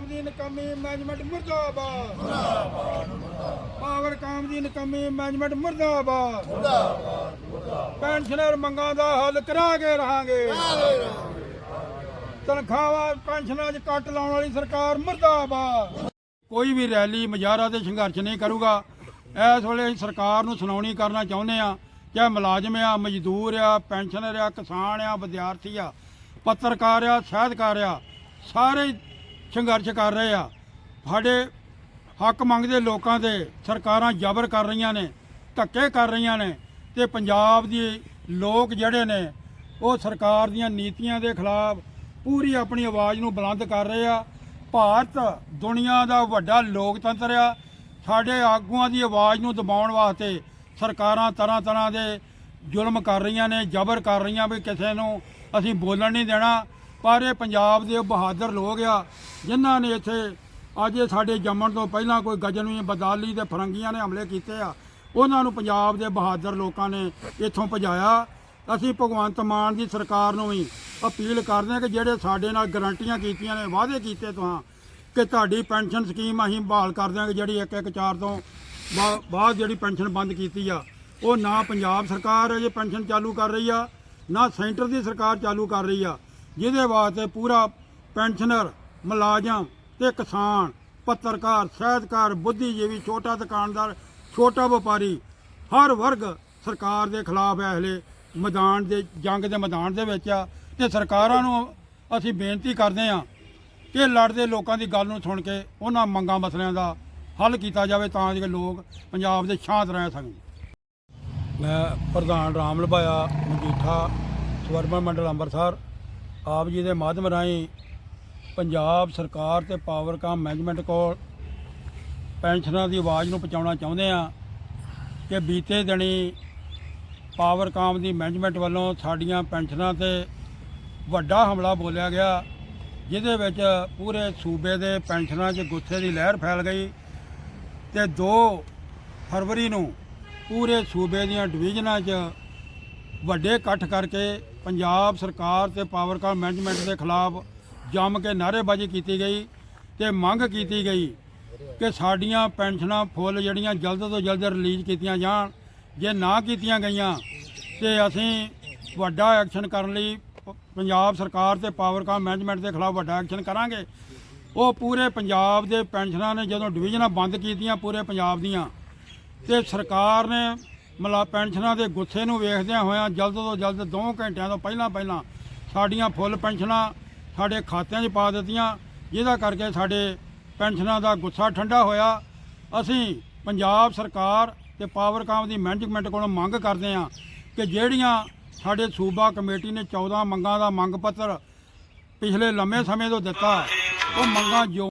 ਕਾਮ ਦੀ ਨਕਮੀ ਮੈਨੇਜਮੈਂਟ ਮੁਰਦਾਬਾਦ। ਪਾਵਰ ਕਾਮ ਦੀ ਨਕਮੀ ਮੈਨੇਜਮੈਂਟ ਮੁਰਦਾਬਾਦ। ਪੈਨਸ਼ਨਰ ਮੰਗਾਂ ਦਾ ਹੱਲ ਕਰਾਂਗੇ ਰਹਾਂਗੇ। ਤਨਖਾਹਾਂ ਪੈਨਸ਼ਨਾਂ 'ਚ ਕੱਟ ਲਾਉਣ ਵਾਲੀ ਸਰਕਾਰ ਮੁਰਦਾਬਾਦ। ਕੋਈ ਵੀ ਰੈਲੀ ਮੁਜ਼ਾਹਰਾ ਤੇ ਸੰਘਰਸ਼ ਨਹੀਂ ਕਰੂਗਾ। ਇਸ ਵੇਲੇ ਸਰਕਾਰ ਨੂੰ ਸੁਣਾਉਣੀ ਕਰਨਾ ਚਾਹੁੰਦੇ ਆ ਚਾਹੇ ਮੁਲਾਜ਼ਮ ਆ, ਮਜ਼ਦੂਰ ਆ, ਪੈਨਸ਼ਨਰ ਆ, ਕਿਸਾਨ ਆ, ਵਿਦਿਆਰਥੀ ਆ, ਪੱਤਰਕਾਰ ਆ, ਸਾਹਿਤਕਾਰ ਆ, ਸਾਰੇ ਸੰਘਰਸ਼ ਕਰ ਰਹੇ ਆ। ਸਾਡੇ ਹੱਕ ਮੰਗਦੇ ਲੋਕਾਂ ਦੇ ਸਰਕਾਰਾਂ ਜ਼ਬਰ ਕਰ ਰਹੀਆਂ ਨੇ, ਧੱਕੇ ਕਰ ਰਹੀਆਂ ਨੇ ਤੇ ਪੰਜਾਬ ਦੀ ਲੋਕ ਜਿਹੜੇ ਨੇ, ਉਹ ਸਰਕਾਰ ਦੀਆਂ ਨੀਤੀਆਂ ਦੇ ਖਿਲਾਫ ਪੂਰੀ ਆਪਣੀ ਆਵਾਜ਼ ਨੂੰ ਬੁਲੰਦ ਕਰ ਰਹੇ ਆ। ਭਾਰਤ ਦੁਨੀਆ ਦਾ ਵੱਡਾ ਲੋਕਤੰਤਰ ਆ। ਸਾਡੇ ਆਗੂਆਂ ਦੀ ਆਵਾਜ਼ ਨੂੰ ਦਬਾਉਣ ਵਾਸਤੇ ਸਰਕਾਰਾਂ ਤਰ੍ਹਾਂ ਤਰ੍ਹਾਂ ਦੇ ਜ਼ੁਲਮ ਕਰ ਰਹੀਆਂ ਨੇ, ਜ਼ਬਰ ਕਰ ਰਹੀਆਂ ਵੀ ਕਿਸੇ ਨੂੰ ਅਸੀਂ ਬੋਲਣ ਨਹੀਂ ਦੇਣਾ। ਪਰ ਇਹ ਪੰਜਾਬ ਦੇ ਬਹਾਦਰ ਲੋਕ ਆ, ਜਿਨ੍ਹਾਂ ਨੇ ਇੱਥੇ ਅੱਜ ਇਹ ਸਾਡੇ ਜੰਮਣ ਤੋਂ ਪਹਿਲਾਂ ਕੋਈ ਗਜਨਵੀ ਬਦਾਲੀ ਤੇ ਫਰੰਗੀਆਂ ਨੇ ਹਮਲੇ ਕੀਤੇ ਆ, ਉਹਨਾਂ ਨੂੰ ਪੰਜਾਬ ਦੇ ਬਹਾਦਰ ਲੋਕਾਂ ਨੇ ਇੱਥੋਂ ਭਜਾਇਆ। ਅਸੀਂ ਭਗਵੰਤ ਮਾਨ ਦੀ ਸਰਕਾਰ ਨੂੰ ਵੀ ਅਪੀਲ ਕਰਦੇ ਹਾਂ ਕਿ ਜਿਹੜੇ ਸਾਡੇ ਨਾਲ ਗਰੰਟੀਆਂ ਕੀਤੀਆਂ ਨੇ, ਵਾਅਦੇ ਕੀਤੇ ਤੁਹਾਂ ਕਿ ਤੁਹਾਡੀ ਪੈਨਸ਼ਨ ਸਕੀਮ ਅਸੀਂ ਬਹਾਲ ਕਰ ਦਿਆਂਗੇ, ਜਿਹੜੀ ਇੱਕ ਇੱਕ ਚਾਰ ਤੋਂ ਬਾਅਦ ਜਿਹੜੀ ਪੈਨਸ਼ਨ ਬੰਦ ਕੀਤੀ ਆ, ਉਹ ਨਾ ਪੰਜਾਬ ਸਰਕਾਰ ਅਜੇ ਪੈਨਸ਼ਨ ਚਾਲੂ ਕਰ ਰਹੀ ਆ, ਨਾ ਸੈਂਟਰ ਦੀ ਸਰਕਾਰ ਚਾਲੂ ਕਰ ਰਹੀ ਆ। ਜਿਹਦੇ ਵਾਸਤੇ ਪੂਰਾ ਪੈਨਸ਼ਨਰ, ਮੁਲਾਜ਼ਮ ਤੇ ਕਿਸਾਨ, ਪੱਤਰਕਾਰ, ਸਾਹਿਤਕਾਰ, ਬੁੱਧੀਜੀਵੀ, ਛੋਟਾ ਦੁਕਾਨਦਾਰ, ਛੋਟਾ ਵਪਾਰੀ, ਹਰ ਵਰਗ ਸਰਕਾਰ ਦੇ ਖਿਲਾਫ ਹੈ ਹਲੇ ਮੈਦਾਨ ਦੇ, ਜੰਗ ਦੇ ਮੈਦਾਨ ਦੇ ਵਿੱਚ ਆ। ਤੇ ਸਰਕਾਰਾਂ ਨੂੰ ਅਸੀਂ ਬੇਨਤੀ ਕਰਦੇ ਹਾਂ ਕਿ ਲੜਦੇ ਲੋਕਾਂ ਦੀ ਗੱਲ ਨੂੰ ਸੁਣ ਕੇ ਉਹਨਾਂ ਮੰਗਾਂ ਮਸਲਿਆਂ ਦਾ ਹੱਲ ਕੀਤਾ ਜਾਵੇ ਤਾਂ ਕਿ ਲੋਕ ਪੰਜਾਬ ਦੇ ਸ਼ਾਂਤ ਰਹਿ ਸਕਣ। ਮੈਂ ਪ੍ਰਧਾਨ ਰਾਮ ਲਭਾਇਆ ਮਜੀਠਾ ਸਵਰਮਾ ਮੰਡਲ ਅੰਮ੍ਰਿਤਸਰ। ਆਪ ਜੀ ਦੇ ਮਾਧਿਅਮ ਰਾਹੀਂ ਪੰਜਾਬ ਸਰਕਾਰ ਤੇ ਪਾਵਰਕਾਮ ਮੈਨੇਜਮੈਂਟ ਕੋਲ ਪੈਨਸ਼ਨਾਂ ਦੀ ਆਵਾਜ਼ ਨੂੰ ਪਹੁੰਚਾਉਣਾ ਚਾਹੁੰਦੇ ਆ ਕਿ ਬੀਤੇ ਦਿਨੀ ਪਾਵਰਕਾਮ ਦੀ ਮੈਨੇਜਮੈਂਟ ਵੱਲੋਂ ਸਾਡੀਆਂ ਪੈਨਸ਼ਨਾਂ ਤੇ ਵੱਡਾ ਹਮਲਾ ਬੋਲਿਆ ਗਿਆ, ਜਿਹਦੇ ਵਿੱਚ ਪੂਰੇ ਸੂਬੇ ਦੇ ਪੈਨਸ਼ਨਾਂ 'ਚ ਗੁੱਸੇ ਦੀ ਲਹਿਰ ਫੈਲ ਗਈ ਤੇ 2 ਫਰਵਰੀ ਨੂੰ ਪੂਰੇ ਸੂਬੇ ਦੀਆਂ ਡਿਵੀਜ਼ਨਾਂ 'ਚ ਵੱਡੇ ਇਕੱਠ ਕਰਕੇ ਪੰਜਾਬ ਸਰਕਾਰ ਤੇ ਪਾਵਰਕਾਮ ਮੈਨੇਜਮੈਂਟ ਦੇ ਖਿਲਾਫ ਜੰਮ ਕੇ ਨਾਅਰੇਬਾਜ਼ੀ ਕੀਤੀ ਗਈ ਤੇ ਮੰਗ ਕੀਤੀ ਗਈ ਕਿ ਸਾਡੀਆਂ ਪੈਨਸ਼ਨਾਂ ਫੁੱਲ ਜਿਹੜੀਆਂ ਜਲਦ ਤੋਂ ਜਲਦ ਰਿਲੀਜ਼ ਕੀਤੀਆਂ ਜਾਣ, ਜੇ ਨਾ ਕੀਤੀਆਂ ਗਈਆਂ ਤੇ ਅਸੀਂ ਵੱਡਾ ਐਕਸ਼ਨ ਕਰਨ ਲਈ ਪ- ਪੰਜਾਬ ਸਰਕਾਰ ਤੇ ਪਾਵਰਕਾਮ ਮੈਨੇਜਮੈਂਟ ਦੇ ਖਿਲਾਫ ਵੱਡਾ ਐਕਸ਼ਨ ਕਰਾਂਗੇ। ਉਹ ਪੂਰੇ ਪੰਜਾਬ ਦੇ ਪੈਨਸ਼ਨਾਂ ਨੇ ਜਦੋਂ ਡਿਵੀਜ਼ਨਾਂ ਬੰਦ ਕੀਤੀਆਂ ਪੂਰੇ ਪੰਜਾਬ ਦੀਆਂ ਤੇ ਸਰਕਾਰ ਨੇ ਮਲਾ ਪੈਨਸ਼ਨਾਂ ਦੇ ਗੁੱਸੇ ਨੂੰ ਵੇਖਦਿਆਂ ਹੋਇਆਂ ਜਲਦ ਤੋਂ ਜਲਦ 2 ਘੰਟਿਆਂ ਤੋਂ ਪਹਿਲਾਂ ਪਹਿਲਾਂ ਸਾਡੀਆਂ ਫੁੱਲ ਪੈਨਸ਼ਨਾਂ ਸਾਡੇ ਖਾਤਿਆਂ 'ਚ ਪਾ ਦਿੱਤੀਆਂ, ਜਿਹਦਾ ਕਰਕੇ ਸਾਡੇ ਪੈਨਸ਼ਨਾਂ ਦਾ ਗੁੱਸਾ ਠੰਡਾ ਹੋਇਆ। ਅਸੀਂ ਪੰਜਾਬ ਸਰਕਾਰ ਤੇ ਪਾਵਰਕਾਮ ਦੀ ਮੈਨੇਜਮੈਂਟ ਕੋਲੋਂ ਮੰਗ ਕਰਦੇ ਹਾਂ ਕਿ ਜਿਹੜੀਆਂ ਸਾਡੇ ਸੂਬਾ ਕਮੇਟੀ ਨੇ 14 ਮੰਗਾਂ ਦਾ ਮੰਗ ਪੱਤਰ ਪਿਛਲੇ ਲੰਮੇ ਸਮੇਂ ਤੋਂ ਦਿੱਤਾ, ਉਹ ਮੰਗਾਂ ਜੋ